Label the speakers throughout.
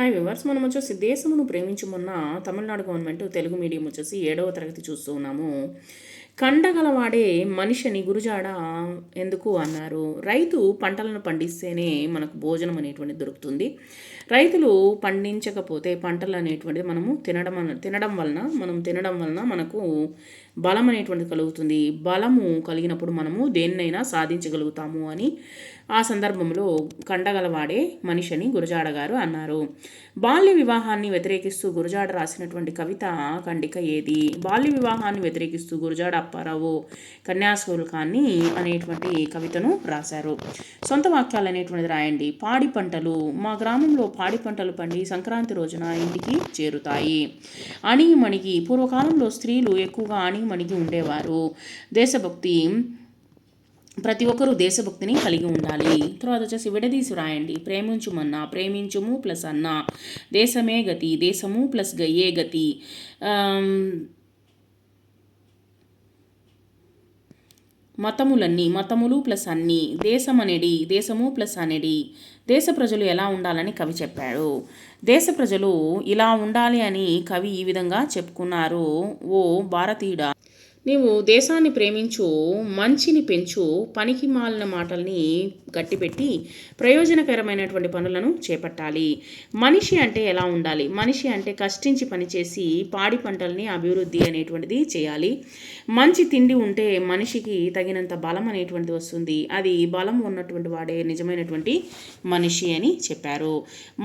Speaker 1: Hi viewers మనం వచ్చేసి దేశమును ప్రేమించుమన్న తమిళనాడు గవర్నమెంట్ తెలుగు మీడియం వచ్చేసి ఏడవ తరగతి చూస్తూ ఉన్నాము. కండగలవాడే మనిషిని గురుజాడ ఎందుకు అన్నారు. రైతు పంటలను పండిస్తేనే మనకు భోజనం అనేటువంటిది దొరుకుతుంది. రైతులు పండించకపోతే పంటలు అనేటువంటిది మనము తినడం తినడం వలన మనం తినడం వలన మనకు బలం అనేటువంటిది కలుగుతుంది. బలము కలిగినప్పుడు మనము దేన్నైనా సాధించగలుగుతాము అని ఆ సందర్భంలో కండగలవాడే మనిషిని గురజాడ గారు అన్నారు. బాల్య వివాహాన్ని వ్యతిరేకిస్తూ గురజాడ రాసినటువంటి కవిత ఖండిక ఏది? బాల్య వివాహాన్ని వ్యతిరేకిస్తూ గురజాడ అప్పారావు కన్యాశుల్కాన్ని అనేటువంటి కవితను రాశారు. సొంత వాక్యాలు అనేటువంటిది రాయండి. పాడి పంటలు మా గ్రామంలో పాడి పంటలు పండి సంక్రాంతి రోజున ఇంటికి చేరుతాయి. అణిగిమణిగి పూర్వకాలంలో స్త్రీలు ఎక్కువగా అణిగిమణిగి ఉండేవారు. దేశభక్తి ప్రతి ఒక్కరూ దేశభక్తిని కలిగి ఉండాలి. తర్వాత వచ్చేసి విడదీసి రాయండి. ప్రేమించుమన్నా ప్రేమించుము ప్లస్ అన్న. దేశమే గతి దేశము ప్లస్ గయ్యే గతి. మతములన్నీ మతములు ప్లస్ అన్ని దేశం దేశము ప్లస్ అనేడి దేశ ప్రజలు ఎలా ఉండాలని కవి చెప్పాడు. దేశ ప్రజలు ఇలా ఉండాలి అని కవి ఈ విధంగా చెప్పుకున్నారు. ఓ భారతీయుడా నీవు దేశాన్ని ప్రేమించు మంచిని పెంచు పనికి మాలిన మాటల్ని గట్టిపెట్టి ప్రయోజనకరమైనటువంటి పనులను చేపట్టాలి. మనిషి అంటే ఎలా ఉండాలి? మనిషి అంటే కష్టించి పనిచేసి పాడి పంటల్ని అభివృద్ధి అనేటువంటిది చేయాలి. మంచి తిండి ఉంటే మనిషికి తగినంత బలం అనేటువంటిది వస్తుంది. అది బలం ఉన్నటువంటి వాడే నిజమైనటువంటి మనిషి అని చెప్పారు.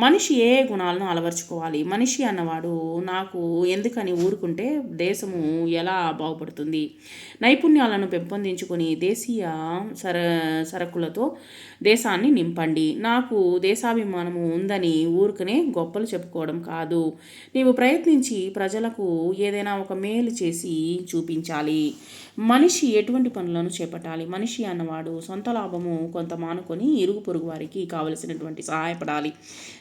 Speaker 1: మనిషి ఏ గుణాలను అలవర్చుకోవాలి? మనిషి అన్నవాడు నాకు ఎందుకని ఊరుకుంటే దేశము ఎలా బాగుపడుతుంది? నైపుణ్యాలను పెంపొందించుకొని దేశీయ సర సరకులతో దేశాన్ని నింపండి. నాకు దేశాభిమానము ఉందని ఊరుకునే గొప్పలు చెప్పుకోవడం కాదు. నీవు ప్రయత్నించి ప్రజలకు ఏదైనా ఒక మేలు చేసి చూపించాలి. మనిషి ఎటువంటి పనులను చేపట్టాలి? మనిషి అన్నవాడు సొంత లాభము కొంత మానుకొని ఇరుగు పొరుగు వారికి కావలసినటువంటి సహాయపడాలి.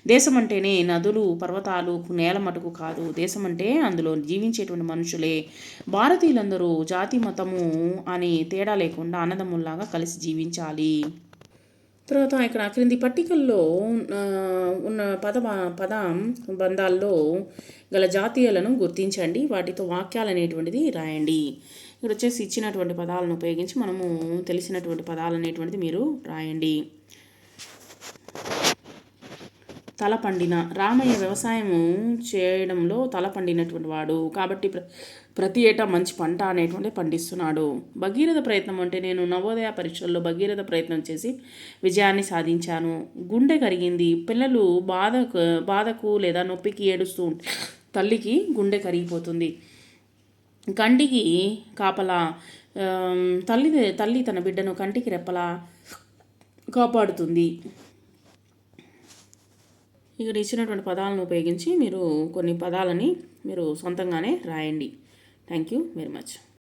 Speaker 1: దేశం అంటేనే నదులు పర్వతాలు నేల మటుకు కాదు. దేశం అంటే అందులో జీవించేటువంటి మనుషులే. భారతీయులందరూ జాతి మతము అని తేడా లేకుండా అన్నదమ్ముల్లాగా కలిసి జీవించాలి. తర్వాత ఇక్కడ క్రింది పట్టికల్లో ఉన్న పద పద బంధాల్లో గల జాతీయాలను గుర్తించండి. వాటితో వాక్యాలు అనేటువంటిది రాయండి. ఇక్కడ వచ్చేసి ఇచ్చినటువంటి పదాలను ఉపయోగించి మనము తెలిసినటువంటి పదాలు అనేటువంటిది మీరు రాయండి. తలపండిన. రామయ్య వ్యవసాయము చేయడంలో తలపండినటువంటి వాడు. కాబట్టి ప్ర ప్రతి ఏటా మంచి పంట అనేటువంటి పండిస్తున్నాడు. భగీరథ ప్రయత్నం అంటే నేను నవోదయ పరీక్షల్లో భగీరథ ప్రయత్నం చేసి విజయాన్ని సాధించాను. గుండె కరిగింది. పిల్లలు బాధకు బాధకు లేదా నొప్పికి ఏడుస్తూ ఉంటే తల్లికి గుండె కరిగిపోతుంది. కంటికి కాపలా తల్లి తల్లి తన బిడ్డను కంటికి రెప్పలా కాపాడుతుంది. ఇక్కడ ఇచ్చినటువంటి పదాలను ఉపయోగించి మీరు కొన్ని పదాలని మీరు సొంతంగానే రాయండి. Thank you very much